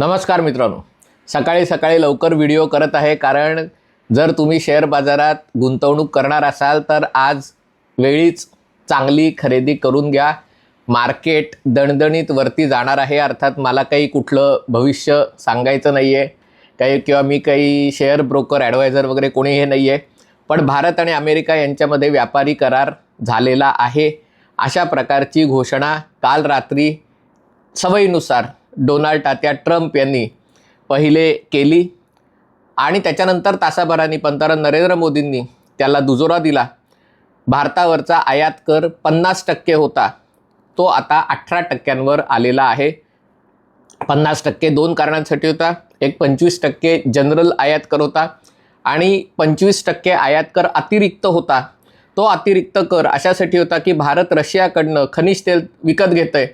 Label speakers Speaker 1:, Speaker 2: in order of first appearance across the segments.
Speaker 1: नमस्कार मित्रांनो. सकाळी सकाळी लवकर व्हिडिओ करत आहे कारण जर तुम्ही शेअर बाजारात गुंतवणूक करणार असाल तर आज वेळीच चांगली खरेदी करून घ्या. मार्केट दणदणीत वरती जाणार आहे. अर्थात मला काही कुठलं भविष्य सांगायचं नाही आहे काही किंवा मी काही शेअर ब्रोकर ॲडवायझर वगैरे कोणी हे नाही आहे पण भारत आणि अमेरिका यांच्यामध्ये व्यापारी करार झालेला आहे. अशा प्रकारची घोषणा काल रात्री सवयीनुसार डोनाल्ड तात्या ट्रम्प यांनी पहिले केली आणि त्याच्यानंतर तासाभराने पंतप्रधान नरेंद्र मोदींनी त्याला दुजोरा दिला. भारतावरचा आयात कर पन्नास टक्के होता. तो आता अठरा टक्क्यांवर आलेला आहे. पन्नास टक्के दोन कारणांसाठी होता. एक पंचवीस टक्के जनरल आयात कर होता. आणि पंचवीस टक्के आयात कर अतिरिक्त होता. तो अतिरिक्त कर अशासाठी होता की भारत रशियाकडनं खनिज तेल विकत घेत आहे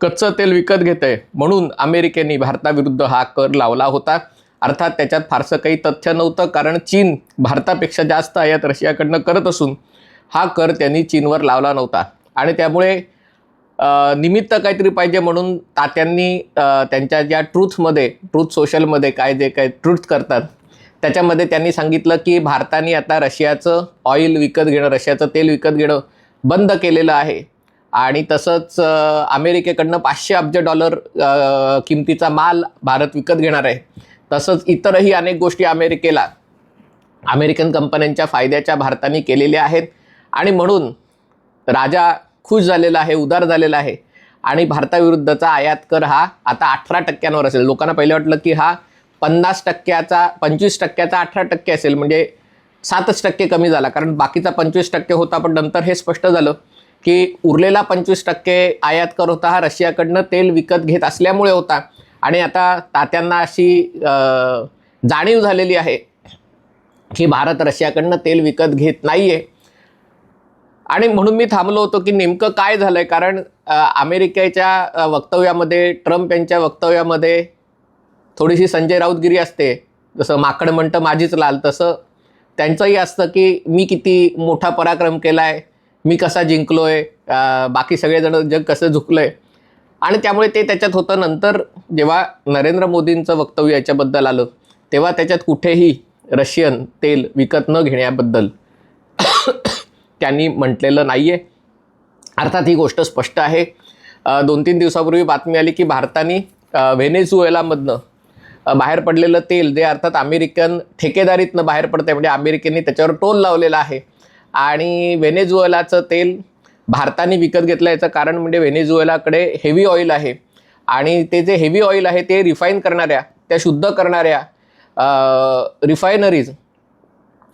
Speaker 1: कच्चं तेल विकत घेत आहे म्हणून अमेरिकेने भारताविरुद्ध हा कर लावला होता. अर्थात त्याच्यात फारसं काही तथ्य नव्हतं कारण चीन भारतापेक्षा जास्त आयात रशियाकडनं करत असून हा कर त्यांनी चीनवर लावला नव्हता. आणि त्यामुळे निमित्त काहीतरी पाहिजे म्हणून तात्यांनी त्यांच्या ज्या ट्रूथमध्ये ट्रूथ सोशलमध्ये काय जे काय ट्रूथ करतात त्याच्यामध्ये त्यांनी सांगितलं की भारताने आता रशियाचं ऑइल विकत घेणं रशियाचं तेल विकत घेणं बंद केलेलं आहे. आणि तसंच अमेरिकेकडनं पाचशे अब्ज डॉलर किमतीचा माल भारत विकत घेणार आहे. तसंच इतरही अनेक गोष्टी अमेरिकेला अमेरिकन कंपन्यांच्या फायद्याच्या भारताने केलेल्या आहेत. आणि म्हणून राजा खुश झालेला आहे उदार झालेला आहे. आणि भारताविरुद्धचा आयात कर हा आता अठरा टक्क्यांवर असेल. लोकांना पहिले वाटलं की हा पन्नास टक्क्याचा पंचवीस टक्क्याचा अठरा टक्के असेल म्हणजे सातच टक्के कमी झाला. कारण बाकीचा पंचवीस टक्के होता पण नंतर हे स्पष्ट झालं की उरलेला पंचवीस टक्के आयात कर होता हा रशियाकडनं तेल विकत घेत असल्यामुळे होता. आणि आता तात्यांना अशी जाणीव झालेली आहे की भारत रशियाकडनं तेल विकत घेत नाही आहे आणि म्हणून मी थांबलो होतो की नेमकं काय झालं आहे कारण अमेरिकेच्या वक्तव्यामध्ये ट्रम्प यांच्या वक्तव्यामध्ये थोडीशी संजय राऊतगिरी असते. जसं माकड म्हणतं माझीच लाल तसं त्यांचंही असतं की मी किती मोठा पराक्रम केला आहे मी कसा जिंकलो आहे बाकी सगळेजण जग कसं झुकलंय. आणि त्यामुळे ते त्याच्यात होतं. नंतर जेव्हा नरेंद्र मोदींचं वक्तव्य याच्याबद्दल आलं तेव्हा त्याच्यात कुठेही रशियन तेल विकत न घेण्याबद्दल त्यांनी म्हटलेलं नाही आहे अर्थात ही गोष्ट स्पष्ट आहे. दोन तीन दिवसापूर्वी बातमी आली की भारताने व्हेनेझुएलामधनं बाहेर पडलेलं तेल जे अर्थात अमेरिकन ठेकेदारीतनं बाहेर पडतंय म्हणजे अमेरिकेने त्याच्यावर टोल लावलेला आहे. आणि व्हेनेझुएलाचं तेल भारताने विकत घेतलं याचं कारण म्हणजे व्हेनेझुएलाकडे हेवी ऑइल आहे. आणि ते जे हेवी ऑइल आहे ते रिफाईन करणाऱ्या त्या शुद्ध करणाऱ्या रिफायनरीज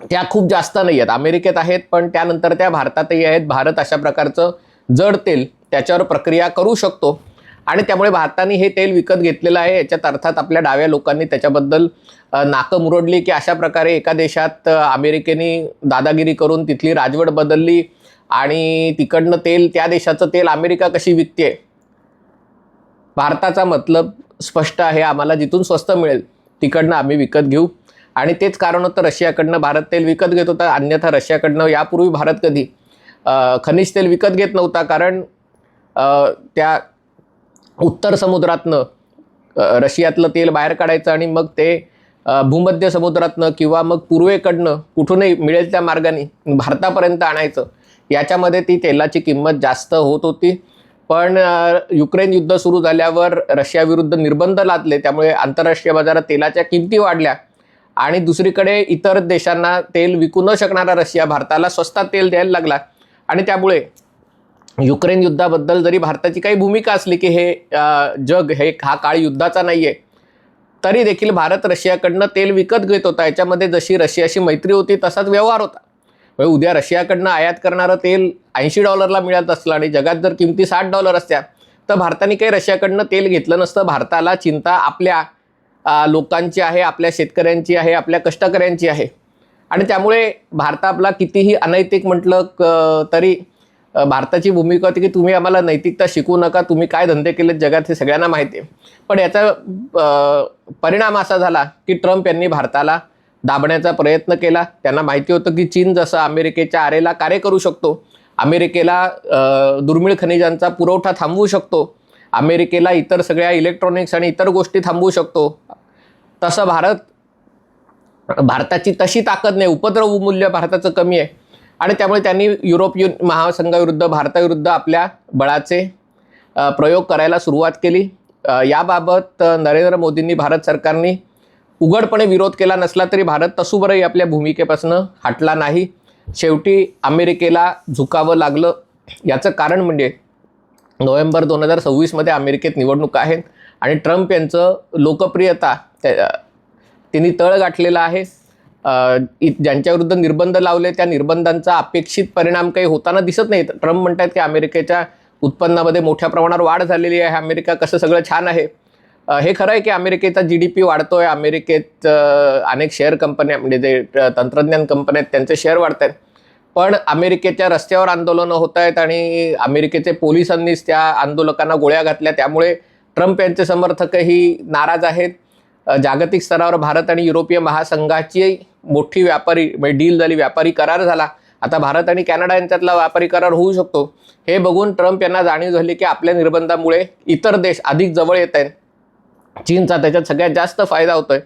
Speaker 1: त्या खूप जास्त नाही आहेत. अमेरिकेत आहेत पण त्यानंतर त्या भारतातही आहेत. भारत अशा प्रकारचं जड तेल त्याच्यावर प्रक्रिया करू शकतो. आणि त्यामुळे भारताने हे तेल विकत घेतलेलं आहे. याच्यात अर्थात आपल्या डाव्या लोकांनी त्याच्याबद्दल नाकं मुरडली की अशा प्रकारे एका देशात अमेरिकेने दादागिरी करून तिथली राजवट बदलली आणि तिकडनं तेल त्या देशाचं तेल अमेरिका कशी विकते भारताचा मतलब स्पष्ट आहे. आम्हाला जिथून स्वस्त मिळेल तिकडनं आम्ही विकत घेऊ. आणि तेच कारण होतं रशियाकडनं भारत तेल विकत घेत होता. अन्यथा रशियाकडनं यापूर्वी भारत कधी खनिज तेल विकत घेत नव्हता. कारण त्या उत्तर समुद्रातनं रशियातलं तेल बाहेर काढायचं आणि मग ते भूमध्य समुद्रातनं किंवा मग पूर्वेकडनं कुठूनही मिळेल त्या मार्गाने भारतापर्यंत आणायचं याच्यामध्ये ती तेलाची किंमत जास्त होत होती. पण युक्रेन युद्ध सुरू झाल्यावर रशियाविरुद्ध निर्बंध लादले त्यामुळे आंतरराष्ट्रीय बाजारात तेलाच्या किमती वाढल्या. आणि दुसरीकडे इतर देशांना तेल विकू न शकणारा रशिया भारताला स्वस्तात तेल द्यायला लागला. आणि त्यामुळे युक्रेन युद्धाबद्दल जरी भारताची काही भूमिका असली की हे जग हे हा काळ युद्धाचा नाही आहे तरी देखील भारत रशियाकडनं तेल विकत घेत होता. याच्यामध्ये जशी रशियाशी मैत्री होती तसाच व्यवहार होता. म्हणजे उद्या रशियाकडनं आयात करणारं तेल ऐंशी डॉलरला मिळत असलं आणि जगात जर किमती साठ डॉलर असत्या तर भारताने काही रशियाकडनं तेल घेतलं नसतं. भारताला चिंता आपल्या लोकांची आहे आपल्या शेतकऱ्यांची आहे आपल्या कष्टकऱ्यांची आहे. आणि त्यामुळे भारत आपला कितीही अनैतिक म्हटलं क- तरी भारताची भूमिका होती की तुम्ही आम्हाला नैतिकता शिकवू नका तुम्ही काय धंदे केलेत जगात हे सगळ्यांना माहिती आहे. पण याचा परिणाम असा झाला की ट्रम्प यांनी भारताला दाबण्याचा प्रयत्न केला. त्यांना माहिती होतं की चीन जसं अमेरिकेच्या आरेला कार्य करू शकतो अमेरिकेला दुर्मिळ खनिजांचा पुरवठा थांबवू शकतो अमेरिकेला इतर सगळ्या इलेक्ट्रॉनिक्स आणि इतर गोष्टी थांबवू शकतो. तसं भारत भारताची तशी ताकद नाही उपद्रव मूल्य भारताचं कमी आहे. आणि त्यामुळे त्यांनी युरोपियन महासंघाविरुद्ध भारताविरुद्ध आपल्या बळाचे प्रयोग करायला सुरुवात केली. याबाबत नरेंद्र मोदींनी भारत सरकारने उघडपणे विरोध केला नसला तरी भारत तसूबरही आपल्या भूमिकेपासून हटला नाही. शेवटी अमेरिकेला झुकावं लागलं. याचं कारण म्हणजे नोव्हेंबर दोन हजार सव्वीसमध्ये अमेरिकेत निवडणुका आहेत आणि ट्रम्प यांचं लोकप्रियता त्या- त्यांनी तळ गाठलेला आहे. ज्यांच्याविरुद्ध निर्बंध लावले त्या निर्बंधांचा अपेक्षित परिणाम काही होताना दिसत नाही ट्रम्प म्हणतात की अमेरिकेच्या उत्पन्नामध्ये मोठ्या प्रमाणावर वाढ झालेली आहे. अमेरिका कसं सगळं छान आहे? हे खरं आहे की अमेरिकेचा जी डी पी वाढतो आहे अमेरिकेत अनेक शेअर कंपन्या म्हणजे जे तंत्रज्ञान कंपन्या आहेत त्यांचे शेअर वाढत आहेत पण अमेरिकेच्या रस्त्यावर आंदोलनं होत आहेत आणि अमेरिकेचे पोलिसांनीच त्या आंदोलकांना गोळ्या घातल्या. त्यामुळे ट्रम्प यांचे समर्थकही नाराज आहेत. जागतिक स्तरावर भारत आणि युरोपीय महासंघाची मोठी व्यापारी म्हणजे डील झाली व्यापारी करार झाला. आता भारत आणि कॅनडा यांच्यातला व्यापारी करार होऊ शकतो. हे बघून ट्रम्प यांना जाणीव झाली की आपल्या निर्बंधामुळे इतर देश अधिक जवळ येत आहेत. चीनचा त्याच्यात सगळ्यात जास्त फायदा होतोय.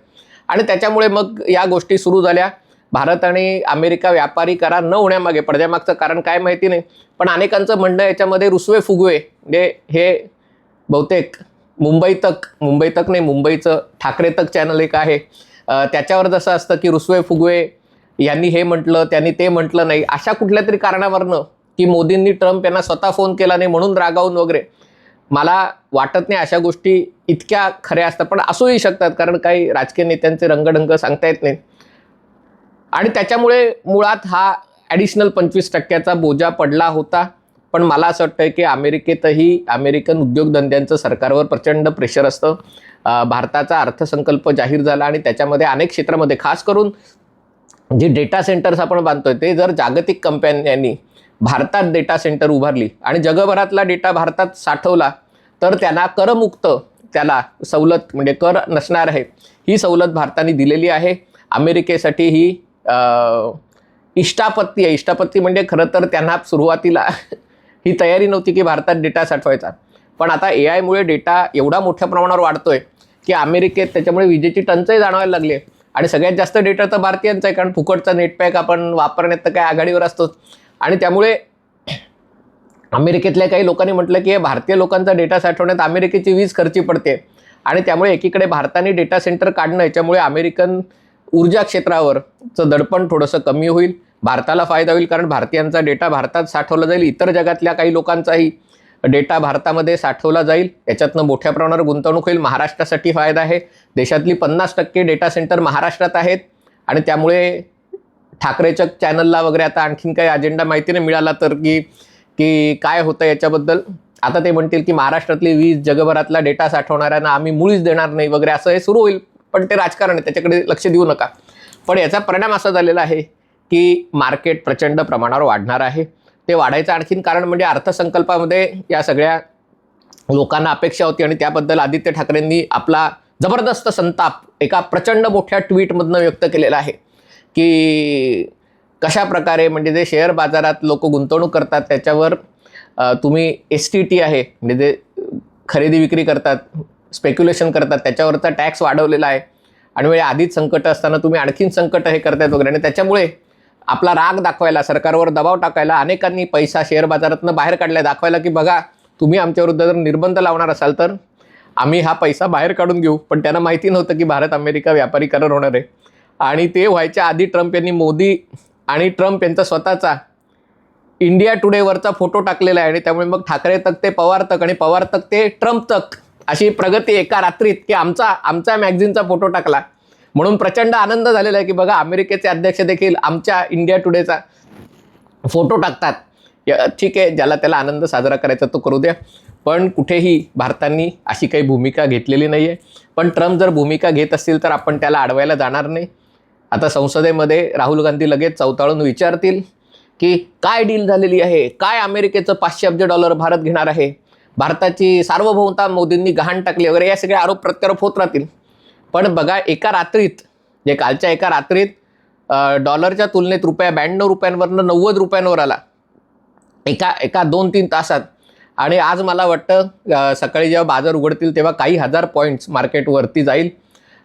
Speaker 1: आणि त्याच्यामुळे मग या गोष्टी सुरू झाल्या. भारत आणि अमेरिका व्यापारी करार न होण्यामागे पडद्यामागचं कारण काय माहिती नाही पण अनेकांचं म्हणणं याच्यामध्ये रुसवे फुगवे म्हणजे हे बहुतेक मुंबई तक मुंबई तक नाही मुंबईचं ठाकरे तक चॅनल एक आहे. त्याच्यावर जसं असतं की रुसवे फुगवे यांनी हे म्हटलं त्यांनी ते म्हटलं नाही अशा कुठल्या तरी कारणावरनं की मोदींनी ट्रम्प यांना स्वतः फोन केला नाही म्हणून रागावून वगैरे. मला वाटत नाही अशा गोष्टी इतक्या खऱ्या असतात पण असूही शकतात कारण काही राजकीय नेत्यांचे रंगढंग सांगता येत नाही आणि त्याच्यामुळे मुळात हा ॲडिशनल पंचवीस टक्क्याचा बोजा पडला होता. पण मला असं वाटतं की अमेरिकेतही अमेरिकन उद्योगधंद्यांचं सरकारवर प्रचंड प्रेशर असतं. भारताचा अर्थसंकल्प जाहीर झाला आणि त्याच्यामध्ये अनेक क्षेत्रामध्ये खास करून जे डेटा सेंटर्स आपण बांधतोय ते जर जागतिक कंपन्यांनी भारतात डेटा सेंटर उभारली आणि जगभरातला डेटा भारतात साठवला तर त्यांना करमुक्त त्याला सवलत म्हणजे कर नसणार आहे. ही सवलत भारताने दिलेली आहे. अमेरिकेसाठी ही इष्टापत्ती आहे. इष्टापत्ती म्हणजे खरं तर त्यांना सुरुवातीला ही तयारी नव्हती की भारतात डेटा साठवायचा. पण आता ए आयमुळे डेटा एवढा मोठ्या प्रमाणावर वाढतोय की अमेरिकेत त्याच्यामुळे विजेची टंचाई जाणवायला लागली आहे. आणि सगळ्यात जास्त डेटा तर भारतीयांचा आहे कारण फुकटचा नेटपॅक आपण वापरण्यात तर काय आघाडीवर असतोच. आणि त्यामुळे अमेरिकेतल्या काही लोकांनी म्हटलं की हे भारतीय लोकांचा डेटा साठवण्यात अमेरिकेची वीज खर्ची पडते. आणि त्यामुळे एकीकडे भारताने डेटा सेंटर काढणं याच्यामुळे अमेरिकन ऊर्जा क्षेत्रावरचं दडपण थोडंसं कमी होईल. भारताला फायदा होईल कारण भारतीयांचा डेटा भारतात साठवला जाईल इतर जगातल्या काही लोकांचाही डेटा भारतामध्ये साठवला जाईल. याच्यातनं मोठ्या प्रमाणावर गुंतवणूक होईल. महाराष्ट्रासाठी फायदा आहे. देशातली पन्नास टक्के डेटा सेंटर महाराष्ट्रात आहेत. आणि त्यामुळे ठाकरेच्या चॅनलला वगैरे आता आणखीन काही अजेंडा माहिती नाही मिळाला तर की की काय होतं याच्याबद्दल? आता ते म्हणतील की महाराष्ट्रातली वीज जगभरातला डेटा साठवणाऱ्यांना आम्ही मुळीच देणार नाही वगैरे असं हे सुरू होईल. पण ते राजकारण आहे. त्याच्याकडे लक्ष देऊ नका. पण याचा परिणाम असा झालेला आहे की मार्केट प्रचंड प्रमाणावर वाढणार आहे. ते वाढायचं आणखीन कारण म्हणजे अर्थसंकल्पामध्ये या सगळ्या लोकांना अपेक्षा होती आणि त्याबद्दल आदित्य ठाकरेंनी आपला जबरदस्त संताप एका प्रचंड मोठ्या ट्विटमधनं व्यक्त केलेला आहे. की कशा प्रकारे म्हणजे जे शेअर बाजारात लोक गुंतवणूक करतात त्याच्यावर तुम्ही एस टी टी आहे म्हणजे जे खरेदी विक्री करतात स्पेक्युलेशन करतात त्याच्यावरचा टॅक्स वाढवलेला आहे. आणि म्हणजे आधीच संकट असताना तुम्ही आणखीन संकट हे करतायत वगैरे. आणि त्याच्यामुळे आपला राग दाखवायला सरकारवर दबाव टाकायला अनेकांनी पैसा शेअर बाजारातनं बाहेर काढला दाखवायला की बघा तुम्ही आमच्याविरुद्ध जर निर्बंध लावणार असाल तर आम्ही हा पैसा बाहेर काढून घेऊ. पण त्यांना माहिती नव्हतं की भारत अमेरिका व्यापारीकरण होणार आहे. आणि ते व्हायच्या आधी ट्रम्प यांनी मोदी आणि ट्रम्प यांचा स्वतःचा इंडिया टुडेवरचा फोटो टाकलेला आहे. आणि त्यामुळे मग ठाकरे तक ते पवार तक आणि पवार तक ते ट्रम्प तक अशी प्रगती एका रात्रीत की आमचा आमच्या मॅगझिनचा फोटो टाकला. म्हणून प्रचंड आनंद झालेला आहे की बघा अमेरिकेचे अध्यक्ष देखील आमच्या इंडिया टुडेचा फोटो टाकतात. ठीक आहे ज्याला त्याला आनंद साजरा करायचा तो करू द्या. पण कुठेही भारतांनी अशी काही भूमिका घेतलेली नाही आहे पण ट्रम्प जर भूमिका घेत असतील तर आपण त्याला अडवायला जाणार नाही. आता संसदेमध्ये राहुल गांधी लगेच चौताळून विचारतील की काय डील झालेली आहे? काय अमेरिकेचं पाचशे अब्ज डॉलर भारत घेणार आहे? भारताची सार्वभौमता मोदींनी गहाण टाकली वगैरे या सगळे आरोप प्रत्यारोप होत राहतील. पण बघा एका रात्रीत जे कालच्या एका रात्रीत डॉलरच्या तुलनेत रुपया ब्याण्णव रुपयांवरनं नव्वद रुपयांवर आला. एका एका दोन तीन तासात. आणि आज मला वाटतं सकाळी जेव्हा बाजार उघडतील तेव्हा काही हजार पॉईंट्स मार्केटवरती जाईल.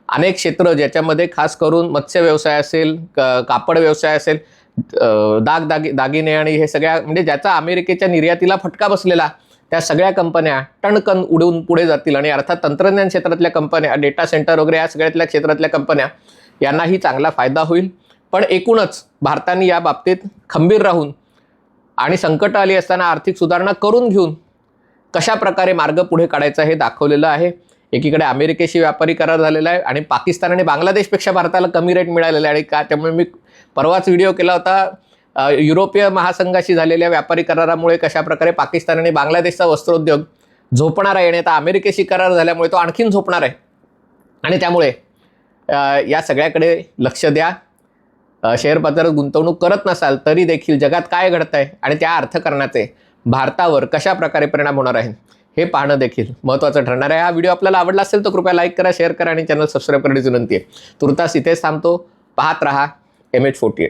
Speaker 1: अनेक क्षेत्र ज्याच्यामध्ये खास करून मत्स्य व्यवसाय असेल क- कापड व्यवसाय असेल दाग दागी दागिने आणि हे सगळ्या म्हणजे ज्याचा अमेरिकेच्या निर्यातीला फटका बसलेला त्या सगळ्या कंपन्या टणकन उडून पुढे जातील आणि अर्थात तंत्रज्ञान क्षेत्रातल्या कंपन्या डेटा सेंटर वगैरे या सगळ्यातल्या क्षेत्रातल्या कंपन्या यांनाही चांगला फायदा होईल. पण एकूणच भारताने या बाबतीत खंबीर राहून आणि संकट आली असताना आर्थिक सुधारणा करून घेऊन कशा प्रकारे मार्ग पुढे काढायचा हे दाखवलेलं आहे. एकीकडे अमेरिकेशी व्यापारी करार झालेला आहे आणि पाकिस्तान आणि बांगलादेशपेक्षा भारताला कमी रेट मिळालेला आहे. आणि का त्यामुळे मी परवाच व्हिडिओ केला होता. युरोपीय महासंघाशी झालेल्या व्यापारी करारामुळे कशाप्रकारे पाकिस्तान आणि बांगलादेशचा वस्त्रोद्योग झोपणार आहे आणि आता अमेरिकेशी करार झाल्यामुळे तो आणखीन झोपणार आहे. आणि त्यामुळे या सगळ्याकडे लक्ष द्या. शेअर बाजारात गुंतवणूक करत नसाल तरी देखील जगात काय घडत आहे आणि त्या अर्थकारणाचे भारतावर कशा प्रकारे परिणाम होणार आहे हे पाहणं देखील महत्त्वाचं ठरणार आहे. हा व्हिडिओ आपल्याला आवडला असेल तर कृपया लाईक करा शेअर करा आणि चॅनल सबस्क्राईब करण्याची विनंती आहे. तुर्तास इथेच थांबतो. पाहत रहा एम एच फोर्टी